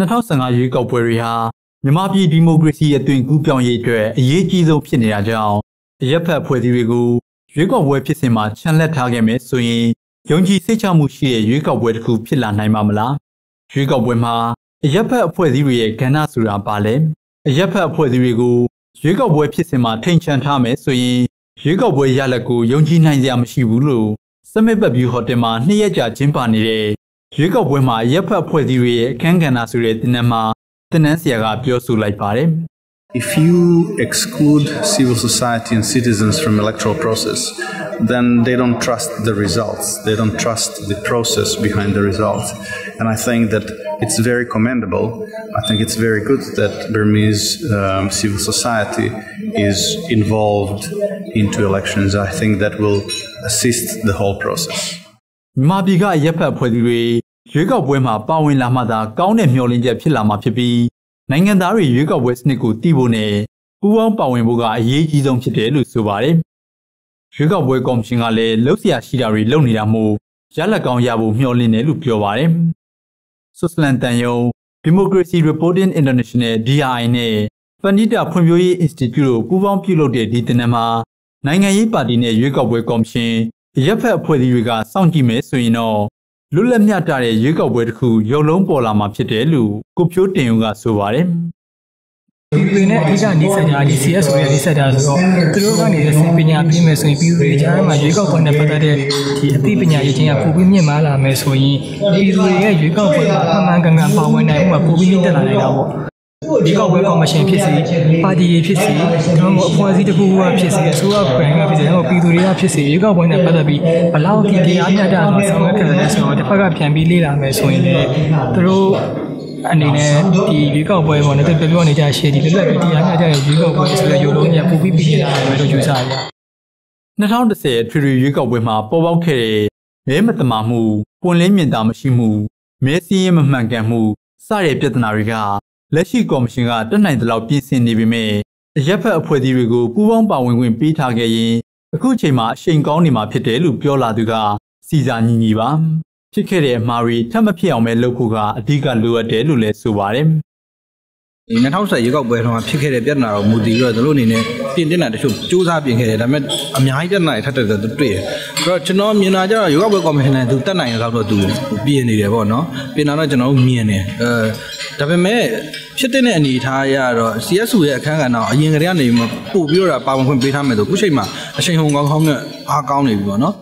2015ရွေးကောက်ပွဲတွေဟာမြန်မာပြည်ဒီမိုကရေစီအသွင်ကူးပြောင်းရေးအတွက်အရေးကြီးဆုံးဖြစ်နေတာကြောင့်အရက်ဖက်ဖွဲ့စည်းတွေကိုရွေးကောက်ပွဲဖြစ်စဉ်မှာချန်လက်ထားခဲ့မယ်ဆိုရင်ယုံကြည်စိတ်ချမှုရှိတဲ့ရွေးကောက်ပွဲတစ်ခုဖြစ်လာနိုင်မှာမလားရွေးကောက်ပွဲမှာအရက်ဖက်အဖွဲ့အစည်းတွေရဲ့ကဏ္ဍဆိုတာပါလဲအရက်ဖက်အဖွဲ့အစည်းတွေကိုရွေးကောက်ပွဲဖြစ်စဉ်မှာထိန်ချန်ထားမယ်ဆိုရင်ရွေးကောက်ပွဲရလဒ်ကိုယုံကြည်နိုင်စရာမရှိဘူးလို့စမစ်ဘတ်ဘီဟိုတယ်မှာနှစ်ရက်ကြာကျင်းပနေတဲ့ ရွေးကောက်ပွဲမှာရက်ဖက်ဖွဲ့စည်းတွေရဲ့အခန်းကဏ္ဍဆိုတဲ့တင်နန်းမှာတင်နန်းဆရာကပြောဆိုလိုက်ပါတယ် If you exclude civil society and citizens from electoral process, then they don't trust the results. They don't trust the process behind the results. And I think that it's very commendable. I think it's very good that Burmese um, civil society is involved into elections. I think that will assist the whole process. မြန်မာပြည်ကရက်ဖက်ဖွဲ့စည်းတွေ ရွေးကောက်ပွဲမှာပါဝင်လာမှသာကောင်းတဲ့မျှော်လင့်ချက်ဖြစ်လာမှာဖြစ်ပြီးနိုင်ငံသားတွေရွေးကောက်ပွဲစနစ်ကိုတည်ဖို့နဲ့ပူးပေါင်းပါဝင်ဖို့ကအရေးကြီးဆုံးဖြစ်တယ်လို့ဆိုပါတယ်။ရွေးကောက်ပွဲကော်မရှင်ကလည်းလှုပ်ရှားရှိတာတွေလုပ်နေတာမို့ရလက်ကောင်းရဖို့မျှော်လင့်တယ်လို့ပြောပါတယ်။ဆွစ်ဇာလန်တန်ယုံ Democracy Reporting International DRI နဲ့ပဏိတာဖွံ့ဖြိုးရေး Institute တို့ပူးပေါင်းပြုလုပ်တဲ့ဒီတင်နန်းမှာနိုင်ငံရေးပါတီနဲ့ရွေးကောက်ပွဲကော်မရှင်ရပ်ဖက်အဖွဲ့အစည်းတွေကစောင့်ကြည့်မယ်ဆိုရင်တော့ လွတ်လပ်မျှတတဲ့ရွေးကောက်ပွဲတစ်ခုရုပ်လုံးပေါ်လာမှာဖြစ်တယ်လို့ကိုဖြိုးတင်ဦးကဆိုပါတယ်ဒီပင်နဲ့အဓိကနေဆက်ကြဒီ CS ဆိုရနေဆက်တာဆိုတော့သူတို့ကနေစင်ပညာပြင်မယ်ဆိုရင်ပြည်သူတွေကြားမှာရွေးကောက်ပွဲနဲ့ပတ်သက်တဲ့ဒီအသိပညာရေးချင်းကပိုပြီးမြင့်မားလာမယ်ဆိုရင်ပြည်သူတွေရဲ့ရွေးကောက်ပွဲမှာအမှန်ကန်ကန်ပါဝင်နိုင်မှုကပိုပြီးမြင့်တက်လာနိုင်တာပေါ့ ဒီကောက်ပွဲကော်မရှင်ဖြစ်စီပါတီတွေဖြစ်စီကျွန်တော်တို့အဖွဲ့အစည်းတစ်ခုကဖြစ်စီအစိုးရဘဏ်ကဖြစ်စီတော့ပြည်သူတွေကဖြစ်စီရွေးကောက်ပွဲနဲ့ပတ်သက်ပြီးဘလောက်ဒီတရားမျှတအောင်ဆောင်ရွက်ခဲ့တယ်ဆိုတော့တစ်ဖက်ကပြန်ပြီးလေ့လာမယ်ဆိုရင်လည်းသူတို့အနေနဲ့ဒီရွေးကောက်ပွဲပေါ်နဲ့ပြောပြောနေကြရှေ့ဒီလက်လက်ပြီးတရားမျှတတဲ့ရွေးကောက်ပွဲဆိုတဲ့ရုပ်လုံးကြီးပူပြီးပြီးလာတယ်လို့ယူဆရပါ2010ထွေထွေရွေးကောက်ပွဲမှာပေါ်ပေါက်ခဲ့တဲ့မဲမတမာမှုပွင့်လင်းမြင်သာမရှိမှုမဲစည်းရင်မမှန်ကန်မှုစတဲ့ပြဿနာတွေက လက်ရှိကော်မရှင်ကတက်နိုင်သလောက်ပြင်ဆင်နေပေမဲ့အရက်ဖက်အဖွဲ့အစည်းတွေကိုပူးပေါင်းပါဝင်ခွင့်ပေးထားခဲ့ရင်အခုချိန်မှာအချိန်ကောင်းနေမှာဖြစ်တယ်လို့ပြောလာသူကစီစာညီညီပါဖြစ်ခဲ့တဲ့အမှားတွေထပ်မဖြစ်အောင်ပဲလုပ်ဖို့ကအဓိကလိုအပ်တယ်လို့လည်းဆိုပါတယ်ဒီ2010ရွေးကောက်ပွဲတော့ဖြစ်ခဲ့တဲ့ပြဿနာတော့မူတည်ပြီးတော့တို့အနေနဲ့ပြင်တင်တာတချို့စူးစမ်းပြင်ခဲ့တယ်ဒါပေမဲ့အများကြီးပြဿနာတွေထပ်တက်တယ်သူတွေ့ရအဲ့တော့ကျွန်တော်မြင်တာကျတော့ရွေးကောက်ပွဲကော်မရှင်နဲ့သူတက်နိုင်ရတော့သူပြင်နေတယ်ပေါ့နော်ပြင်တာတော့ကျွန်တော်မြင်တယ်အဲ ဒါပေမဲ့ဖြစ်တဲ့အနေအထားအရတော့ CSU ရဲ့အခန်းကဏ္ဍအရင်ကတည်းကနေပို့ပြီးတော့ပါဝင်ခွင့်ပေးထားမယ်ဆိုခုချိန်မှာအချိန်ဟုန်ကောင်းကောင်းနဲ့အားကောင်းနေပြီပေါ့နော်